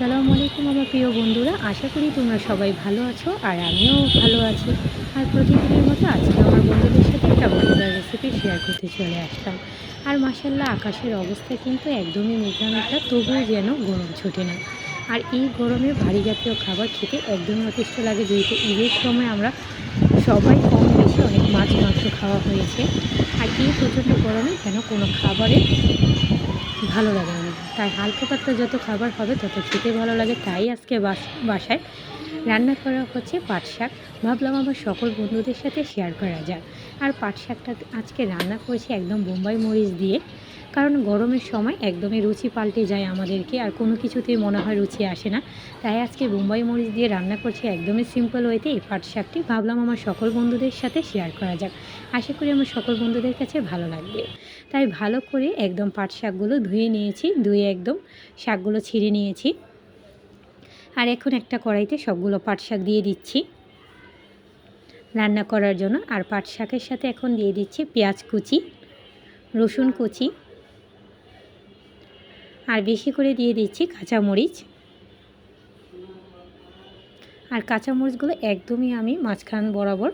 আসসালামু আলাইকুম আমার প্রিয় বন্ধুরা, আশা করি তোমরা সবাই ভালো আছো আর আমিও ভালো আছি। আর প্রতিদিনের মতো আজকে আমার বন্ধুদের সাথে একটা মজাদার রেসিপি শেয়ার করতে চলে আসলাম। আর মাসাল্লাহ আকাশের অবস্থা কিন্তু একদমই মেঘলা মেঘলা, তবুও যেন গরম ছোটে না। আর এই গরমে ভারী জাতীয় খাবার খেতে একদমই অতিষ্ঠ লাগে, যেহেতু ঈদের সময় আমরা সবাই কম বেশি অনেক মাছ, মাংস খাওয়া হয়েছে। আর এই প্রচণ্ড গরমে যেন কোনো খাবারের ভালো লাগে আমার। তাই হালকা পাতলা যত খাবার হবে তত খেতে ভালো লাগে। তাই আজকে বাস- বাসায় রান্না করা হচ্ছে পাট শাক। ভাবলাম আমার সকল বন্ধুদের সাথে শেয়ার করা যাক। আর পাট শাকটা আজকে রান্না করেছি একদম বোম্বাই মরিচ দিয়ে। কারণ গরমের সময় একদমই রুচি পাল্টে যায় আমাদেরকে, আর কোনো কিছুতেই মনে হয় রুচি আসে না। তাই আজকে বোম্বাই মরিচ দিয়ে রান্না করছি একদমই সিম্পল ওয়েতে এই পাট শাকটি। ভাবলাম আমার সকল বন্ধুদের সাথে শেয়ার করা যাক। আশা করি আমার সকল বন্ধুদের কাছে ভালো লাগবে। তাই ভালো করে একদম পাট শাকগুলো ধুয়ে নিয়েছি, ধুয়ে একদম শাকগুলো ছিঁড়ে নিয়েছি। আর এখন একটা কড়াইতে সবগুলো পাট শাক দিয়ে দিচ্ছি। রান্না করার জন্য আর পাট শাকের সাথে এখন দিয়ে দিচ্ছি পেঁয়াজ কুচি, রসুন কুচি আর বেশি করে দিয়ে দিচ্ছি কাঁচামরিচ। আর কাঁচামরিচগুলো একদমই আমি মাঝখান বরাবর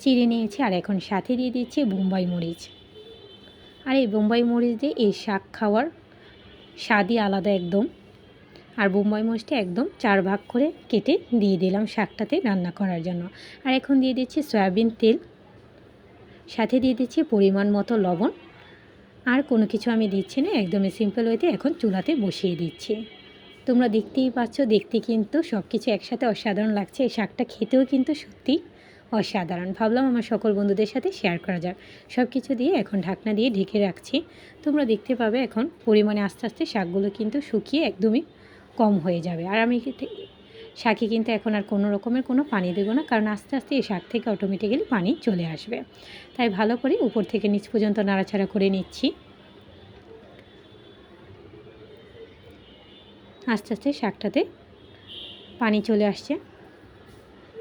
চিড়ে নিয়েছি আর এখন সাথে দিয়ে দিচ্ছি বোম্বাই মরিচ। আর এই বোম্বাই মরিচ দিয়ে এই শাক খাওয়ার স্বাদই আলাদা একদম। আর বোম্বাই মরিচটা একদম চার ভাগ করে কেটে দিয়ে দিলাম শাকটাতে রান্না করার জন্য। আর এখন দিয়ে দিচ্ছি সয়াবিন তেল, সাথে দিয়ে দিচ্ছি পরিমাণ মতো লবণ। আর কোনো কিছু আমি দিচ্ছি না, একদমই সিম্পল ওয়েতে এখন চুলাতে বসিয়ে দিচ্ছি। তোমরা দেখতেই পাচ্ছ, দেখতে কিন্তু সব কিছু একসাথে অসাধারণ লাগছে। এই শাকটা খেতেও কিন্তু সত্যি অসাধারণ। ভাবলাম আমার সকল বন্ধুদের সাথে শেয়ার করা যাক। সব কিছু দিয়ে এখন ঢাকনা দিয়ে ঢেকে রাখছি। তোমরা দেখতে পাবে এখন পরিমাণে আস্তে আস্তে শাকগুলো কিন্তু শুকিয়ে একদমই কম হয়ে যাবে। আর আমি শাকে কিন্তু এখন আর কোনো রকমের কোনো পানি দেবো না, কারণ আস্তে আস্তে এই শাক থেকে অটোমেটিক্যালি পানি চলে আসবে। তাই ভালো করে উপর থেকে নিচ পর্যন্ত নাড়াচাড়া করে নিচ্ছি। আস্তে আস্তে শাকটাতে পানি চলে আসছে।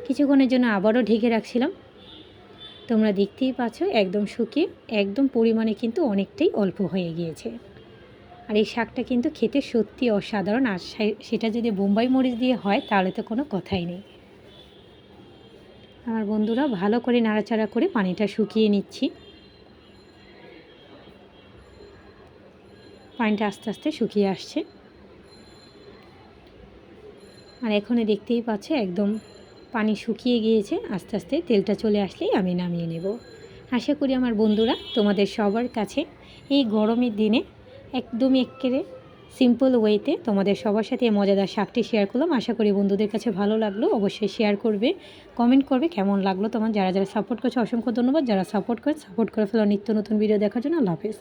কিছুক্ষণের জন্য আবারও ঢেকে রাখছিলাম। তোমরা দেখতেই পাচ্ছ, একদম শুকিয়ে, একদম পরিমাণে কিন্তু অনেকটাই অল্প হয়ে গিয়েছে। আর এই শাকটা কিন্তু খেতে সত্যি অসাধারণ। আর সেটা যদি বোম্বাই মরিচ দিয়ে হয়, তাহলে তো কোনো কথাই নেই। আমার বন্ধুরা, ভালো করে নাড়াচাড়া করে পানিটা শুকিয়ে নিচ্ছি। পানিটা আস্তে আস্তে শুকিয়ে আসছে। আর এখনই দেখতেই পাচ্ছে, একদম পানি শুকিয়ে গিয়েছে। আস্তে আস্তে তেলটা চলে আসলেই আমি নামিয়ে নেব। আশা করি আমার বন্ধুরা, তোমাদের সবার কাছে এই গরমের দিনে একদমই একেবারে সিম্পল ওয়েতে তোমাদের সবার সাথে এই মজাদার শাকটি শেয়ার করলাম। আশা করি বন্ধুদের কাছে ভালো লাগল। অবশ্যই শেয়ার করবে কমেন্ট করবে, কেমন লাগল তোমার? যারা যারা সাপোর্ট করছে, অসংখ্য ধন্যবাদ। যারা সাপোর্ট করে সাপোর্ট করে ফেলো নিত্য নতুন ভিডিও দেখার জন্য। আল্লাহ হাফেজ।